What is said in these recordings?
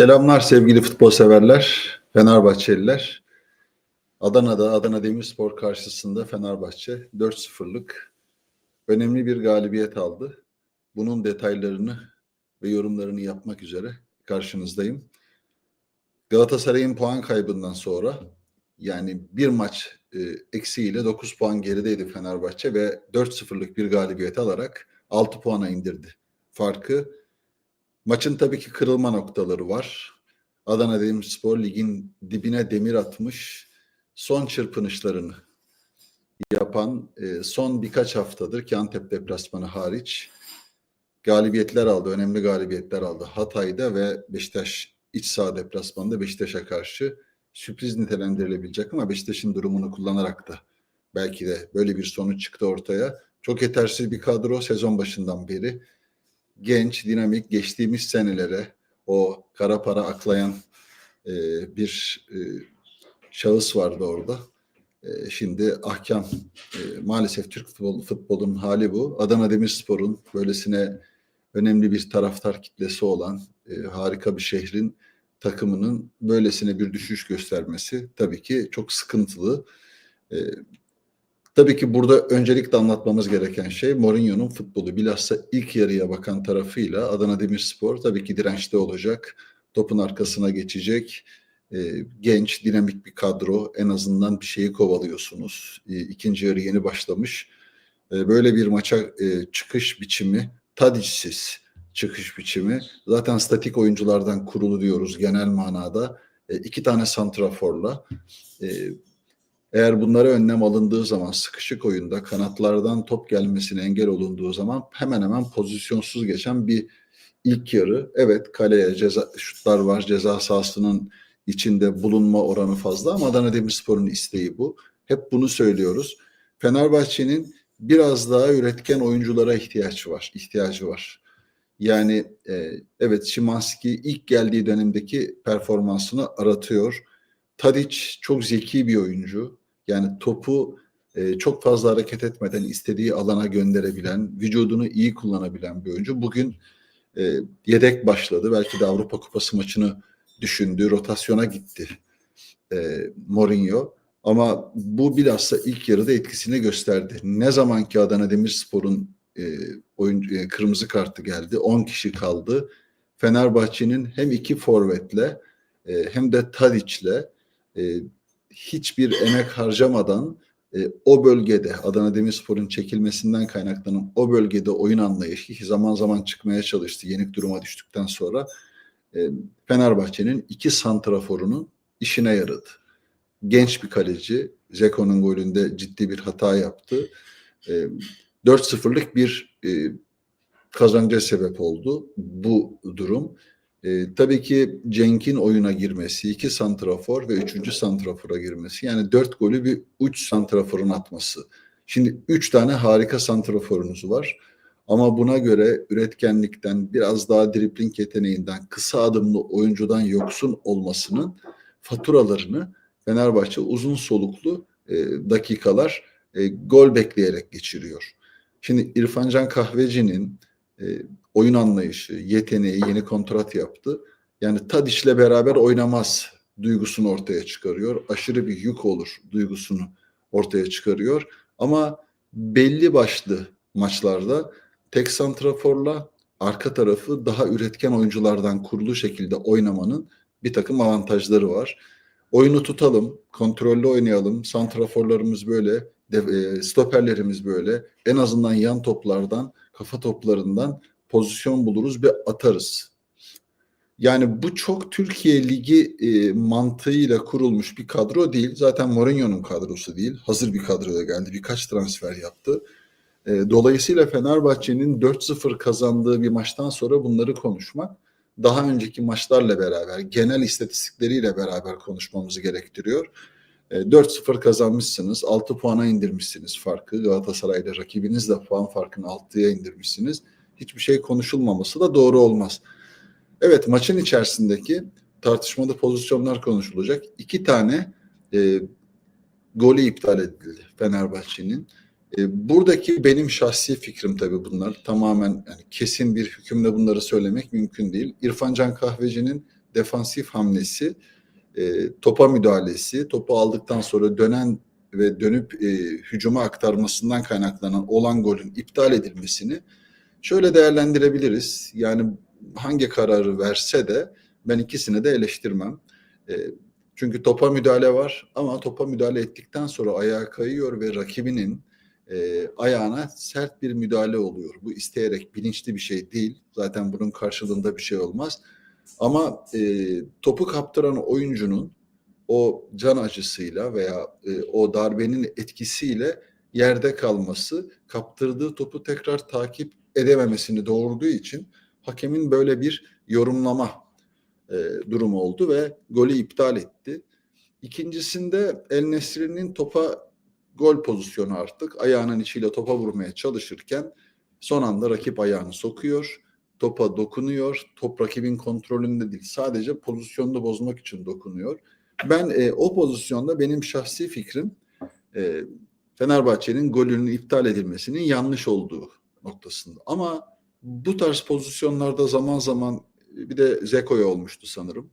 Selamlar sevgili futbol severler, Fenerbahçeliler. Adana'da Adana Demirspor karşısında Fenerbahçe 4-0'lık önemli bir galibiyet aldı. Bunun detaylarını ve yorumlarını yapmak üzere karşınızdayım. Galatasaray'ın puan kaybından sonra yani bir maç e, eksiğiyle 9 puan gerideydi Fenerbahçe ve 4-0'lık bir galibiyet alarak 6 puana indirdi farkı. Maçın tabii ki kırılma noktaları var. Adana Demirspor ligin dibine demir atmış son çırpınışlarını yapan e, son birkaç haftadır ki Antep deplasmanı hariç galibiyetler aldı. Önemli galibiyetler aldı. Hatay'da ve Beşiktaş iç saha deplasmanında Beşiktaş'a karşı sürpriz nitelendirilebilecek ama Beşiktaş'ın durumunu kullanarak da belki de böyle bir sonuç çıktı ortaya. Çok yetersiz bir kadro sezon başından beri genç, dinamik, geçtiğimiz senelere o kara para aklayan e, bir e, şahıs vardı orada. E, şimdi ahkam e, maalesef Türk futbol, futbolunun hali bu. Adana Demirspor'un böylesine önemli bir taraftar kitlesi olan e, harika bir şehrin takımının böylesine bir düşüş göstermesi tabii ki çok sıkıntılı. E, Tabii ki burada öncelikle anlatmamız gereken şey Mourinho'nun futbolu. Bilhassa ilk yarıya bakan tarafıyla Adana Demirspor tabii ki dirençli olacak. Topun arkasına geçecek. E, genç, dinamik bir kadro. En azından bir şeyi kovalıyorsunuz. E, ikinci yarı yeni başlamış. E, böyle bir maça e, çıkış biçimi Tadic'siz çıkış biçimi. Zaten statik oyunculardan kurulu diyoruz genel manada. E, iki tane santraforla. E, eğer bunlara önlem alındığı zaman sıkışık oyunda kanatlardan top gelmesine engel olunduğu zaman hemen hemen pozisyonsuz geçen bir ilk yarı. Evet kaleye ceza, şutlar var ceza sahasının içinde bulunma oranı fazla ama Adana Demirspor'un isteği bu. Hep bunu söylüyoruz. Fenerbahçe'nin biraz daha üretken oyunculara ihtiyaç var, ihtiyacı var. Yani e, evet Şimanski ilk geldiği dönemdeki performansını aratıyor. Tadic çok zeki bir oyuncu. Yani topu e, çok fazla hareket etmeden istediği alana gönderebilen, vücudunu iyi kullanabilen bir oyuncu. Bugün e, yedek başladı. Belki de Avrupa Kupası maçını düşündü, rotasyona gitti e, Mourinho. Ama bu bilhassa ilk yarıda etkisini gösterdi. Ne zaman ki Adana Demirspor'un e, oyuncu, e, kırmızı kartı geldi, 10 kişi kaldı. Fenerbahçe'nin hem iki forvetle e, hem de Tadic'le e, hiçbir emek harcamadan e, o bölgede Adana Demirspor'un çekilmesinden kaynaklanan o bölgede oyun anlayışı ki zaman zaman çıkmaya çalıştı yenik duruma düştükten sonra e, Fenerbahçe'nin iki santraforunun işine yaradı. Genç bir kaleci Zeko'nun golünde ciddi bir hata yaptı. E, 4-0'lık bir e, kazanca sebep oldu bu durum. E, tabii ki Cenk'in oyuna girmesi, iki santrafor ve üçüncü santrafora girmesi. Yani dört golü bir üç santraforun atması. Şimdi üç tane harika santraforunuz var. Ama buna göre üretkenlikten, biraz daha dripling yeteneğinden, kısa adımlı oyuncudan yoksun olmasının faturalarını Fenerbahçe uzun soluklu e, dakikalar e, gol bekleyerek geçiriyor. Şimdi İrfancan Kahveci'nin e, oyun anlayışı, yeteneği, yeni kontrat yaptı. Yani Tadiş'le beraber oynamaz duygusunu ortaya çıkarıyor. Aşırı bir yük olur duygusunu ortaya çıkarıyor. Ama belli başlı maçlarda tek santraforla arka tarafı daha üretken oyunculardan kurulu şekilde oynamanın bir takım avantajları var. Oyunu tutalım, kontrollü oynayalım. Santraforlarımız böyle, e, stoperlerimiz böyle. En azından yan toplardan, kafa toplarından pozisyon buluruz ve atarız. Yani bu çok Türkiye Ligi e, mantığıyla kurulmuş bir kadro değil. Zaten Mourinho'nun kadrosu değil. Hazır bir kadroya geldi. Birkaç transfer yaptı. E, dolayısıyla Fenerbahçe'nin 4-0 kazandığı bir maçtan sonra bunları konuşmak daha önceki maçlarla beraber, genel istatistikleriyle beraber konuşmamızı gerektiriyor. E, 4-0 kazanmışsınız, 6 puana indirmişsiniz farkı. Galatasaray'la rakibinizle puan farkını 6'ya indirmişsiniz hiçbir şey konuşulmaması da doğru olmaz. Evet maçın içerisindeki tartışmalı pozisyonlar konuşulacak. İki tane e, golü iptal edildi Fenerbahçe'nin. E, buradaki benim şahsi fikrim tabii bunlar. Tamamen yani kesin bir hükümle bunları söylemek mümkün değil. İrfan Can Kahveci'nin defansif hamlesi, e, topa müdahalesi, topu aldıktan sonra dönen ve dönüp e, hücuma aktarmasından kaynaklanan olan golün iptal edilmesini şöyle değerlendirebiliriz. Yani hangi kararı verse de ben ikisini de eleştirmem. E, çünkü topa müdahale var ama topa müdahale ettikten sonra ayağa kayıyor ve rakibinin e, ayağına sert bir müdahale oluyor. Bu isteyerek bilinçli bir şey değil. Zaten bunun karşılığında bir şey olmaz. Ama e, topu kaptıran oyuncunun o can acısıyla veya e, o darbenin etkisiyle yerde kalması, kaptırdığı topu tekrar takip edememesini doğurduğu için hakemin böyle bir yorumlama e, durumu oldu ve golü iptal etti. İkincisinde El Nesri'nin topa gol pozisyonu artık ayağının içiyle topa vurmaya çalışırken son anda rakip ayağını sokuyor. Topa dokunuyor. Top rakibin kontrolünde değil. Sadece pozisyonunu bozmak için dokunuyor. Ben e, o pozisyonda benim şahsi fikrim e, Fenerbahçe'nin golünün iptal edilmesinin yanlış olduğu noktasında. Ama bu tarz pozisyonlarda zaman zaman bir de Zeko'ya olmuştu sanırım.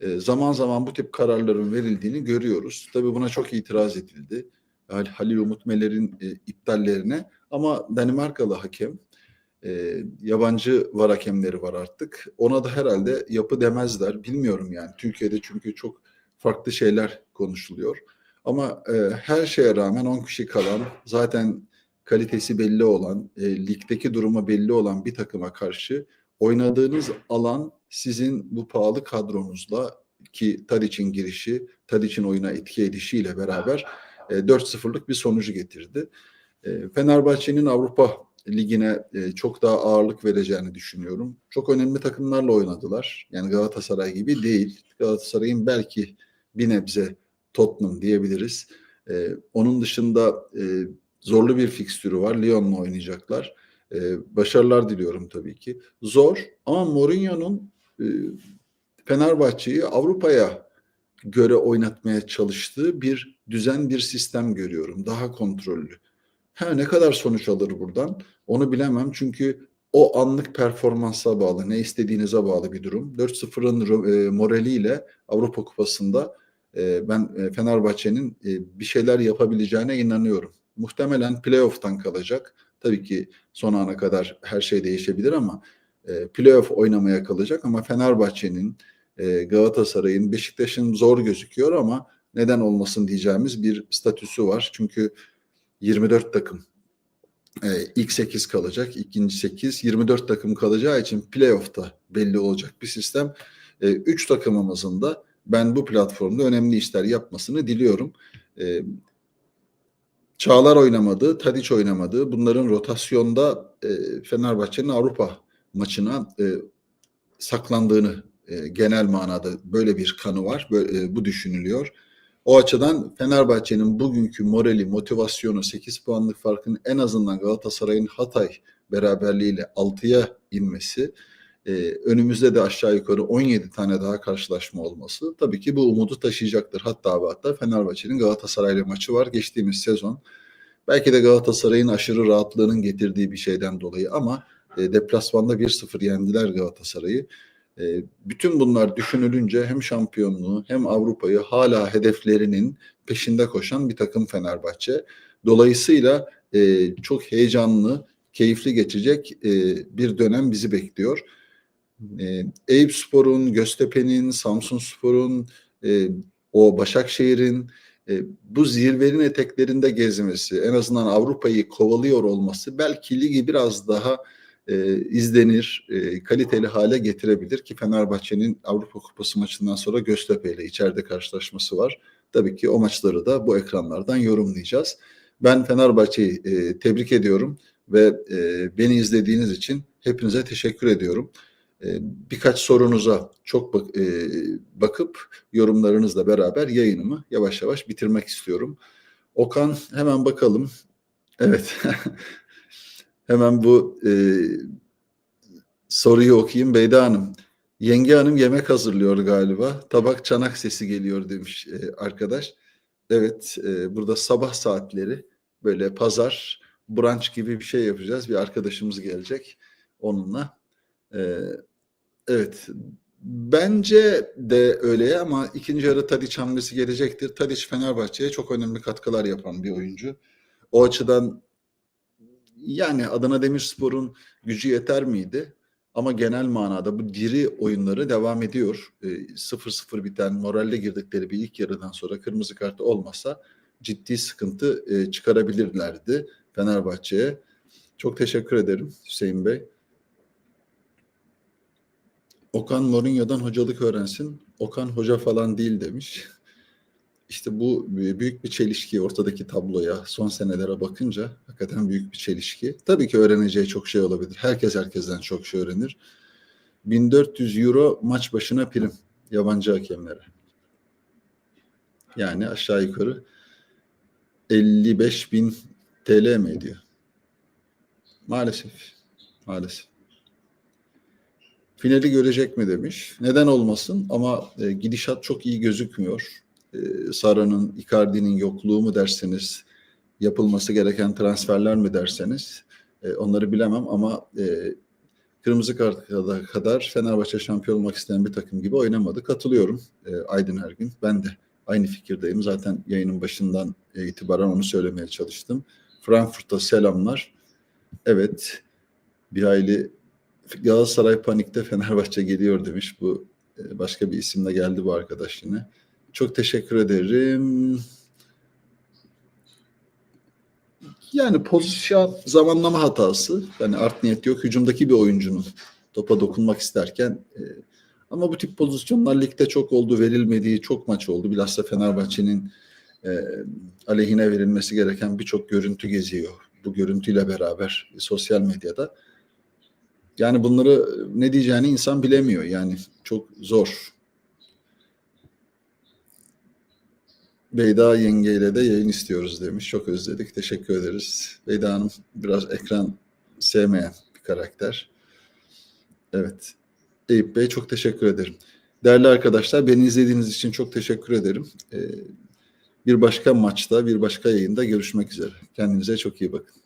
E, zaman zaman bu tip kararların verildiğini görüyoruz. Tabii buna çok itiraz edildi. Yani Halil Umut Meler'in e, iptallerine ama Danimarkalı hakem e, yabancı var hakemleri var artık. Ona da herhalde yapı demezler. Bilmiyorum yani. Türkiye'de çünkü çok farklı şeyler konuşuluyor. Ama e, her şeye rağmen 10 kişi kalan zaten kalitesi belli olan, e, ligdeki durumu belli olan bir takıma karşı oynadığınız alan sizin bu pahalı kadronuzla ki Tadic'in girişi, Tadic'in oyuna etki edişiyle beraber e, 4-0'lık bir sonucu getirdi. E, Fenerbahçe'nin Avrupa Ligi'ne e, çok daha ağırlık vereceğini düşünüyorum. Çok önemli takımlarla oynadılar. Yani Galatasaray gibi değil. Galatasaray'ın belki bir nebze Tottenham diyebiliriz. E, onun dışında e, zorlu bir fikstürü var. Lyon'la oynayacaklar. E, başarılar diliyorum tabii ki. Zor ama Mourinho'nun e, Fenerbahçe'yi Avrupa'ya göre oynatmaya çalıştığı bir düzen, bir sistem görüyorum. Daha kontrollü. Ha, ne kadar sonuç alır buradan onu bilemem. Çünkü o anlık performansa bağlı, ne istediğinize bağlı bir durum. 4-0'ın e, moraliyle Avrupa Kupası'nda e, ben e, Fenerbahçe'nin e, bir şeyler yapabileceğine inanıyorum. Muhtemelen playoff'tan kalacak. Tabii ki son ana kadar her şey değişebilir ama e, playoff oynamaya kalacak. Ama Fenerbahçe'nin, e, Galatasaray'ın, Beşiktaş'ın zor gözüküyor ama neden olmasın diyeceğimiz bir statüsü var. Çünkü 24 takım e, ilk 8 kalacak, ikinci 8, 24 takım kalacağı için playoff'ta belli olacak bir sistem. 3 e, takımımızın da ben bu platformda önemli işler yapmasını diliyorum. E, Çağlar oynamadı, Tadiç oynamadı. Bunların rotasyonda e, Fenerbahçe'nin Avrupa maçına e, saklandığını e, genel manada böyle bir kanı var. Böyle, e, bu düşünülüyor. O açıdan Fenerbahçe'nin bugünkü morali, motivasyonu 8 puanlık farkın en azından Galatasaray'ın Hatay beraberliğiyle 6'ya inmesi, e, önümüzde de aşağı yukarı 17 tane daha karşılaşma olması tabii ki bu umudu taşıyacaktır. Hatta ve hatta Fenerbahçe'nin Galatasaray'la maçı var geçtiğimiz sezon. Belki de Galatasaray'ın aşırı rahatlığının getirdiği bir şeyden dolayı ama e, deplasmanda 1-0 yendiler Galatasaray'ı. E, bütün bunlar düşünülünce hem şampiyonluğu hem Avrupa'yı hala hedeflerinin peşinde koşan bir takım Fenerbahçe. Dolayısıyla e, çok heyecanlı, keyifli geçecek e, bir dönem bizi bekliyor. E, Eyüp Spor'un, Göztepe'nin, Samsun Spor'un, e, o Başakşehir'in e, bu zirvenin eteklerinde gezmesi, en azından Avrupa'yı kovalıyor olması belki ligi biraz daha e, izlenir, e, kaliteli hale getirebilir ki Fenerbahçe'nin Avrupa Kupası maçından sonra Göztepe ile içeride karşılaşması var. Tabii ki o maçları da bu ekranlardan yorumlayacağız. Ben Fenerbahçe'yi e, tebrik ediyorum ve e, beni izlediğiniz için hepinize teşekkür ediyorum. E, birkaç sorunuza çok e, bakıp yorumlarınızla beraber yayınımı yavaş yavaş bitirmek istiyorum. Okan hemen bakalım. Evet. Hemen bu e, soruyu okuyayım. Beyda Hanım. Yenge Hanım yemek hazırlıyor galiba. Tabak çanak sesi geliyor demiş e, arkadaş. Evet e, burada sabah saatleri böyle pazar brunch gibi bir şey yapacağız. Bir arkadaşımız gelecek onunla. E, evet Bence de öyle ama ikinci yarı Tadiç hamlesi gelecektir. Tadiç Fenerbahçe'ye çok önemli katkılar yapan bir oyuncu. O açıdan yani Adana Demirspor'un gücü yeter miydi? Ama genel manada bu diri oyunları devam ediyor. E, 0-0 biten moralle girdikleri bir ilk yarıdan sonra kırmızı kart olmasa ciddi sıkıntı e, çıkarabilirlerdi Fenerbahçe'ye. Çok teşekkür ederim Hüseyin Bey. Okan Mourinho'dan hocalık öğrensin. Okan hoca falan değil demiş. İşte bu büyük bir çelişki ortadaki tabloya son senelere bakınca hakikaten büyük bir çelişki. Tabii ki öğreneceği çok şey olabilir. Herkes herkesten çok şey öğrenir. 1400 euro maç başına prim yabancı hakemlere. Yani aşağı yukarı 55 bin TL mi ediyor? Maalesef. Maalesef. Finali görecek mi demiş. Neden olmasın ama e, gidişat çok iyi gözükmüyor. E, Sara'nın, Icardi'nin yokluğu mu derseniz, yapılması gereken transferler mi derseniz e, onları bilemem ama e, kırmızı kart kadar, kadar Fenerbahçe şampiyon olmak isteyen bir takım gibi oynamadı. Katılıyorum e, Aydın Ergin. Ben de aynı fikirdeyim. Zaten yayının başından e, itibaren onu söylemeye çalıştım. Frankfurt'a selamlar. Evet, bir hayli Galatasaray panikte Fenerbahçe geliyor demiş. Bu e, başka bir isimle geldi bu arkadaş yine. Çok teşekkür ederim. Yani pozisyon zamanlama hatası. Yani art niyet yok. Hücumdaki bir oyuncunun topa dokunmak isterken e, ama bu tip pozisyonlar ligde çok oldu. Verilmediği çok maç oldu. Bilhassa Fenerbahçe'nin e, aleyhine verilmesi gereken birçok görüntü geziyor. Bu görüntüyle beraber sosyal medyada. Yani bunları ne diyeceğini insan bilemiyor. Yani çok zor. Beyda yengeyle de yayın istiyoruz demiş. Çok özledik. Teşekkür ederiz. Beyda Hanım biraz ekran sevmeyen bir karakter. Evet. Eyüp Bey çok teşekkür ederim. Değerli arkadaşlar beni izlediğiniz için çok teşekkür ederim. Ee, bir başka maçta, bir başka yayında görüşmek üzere. Kendinize çok iyi bakın.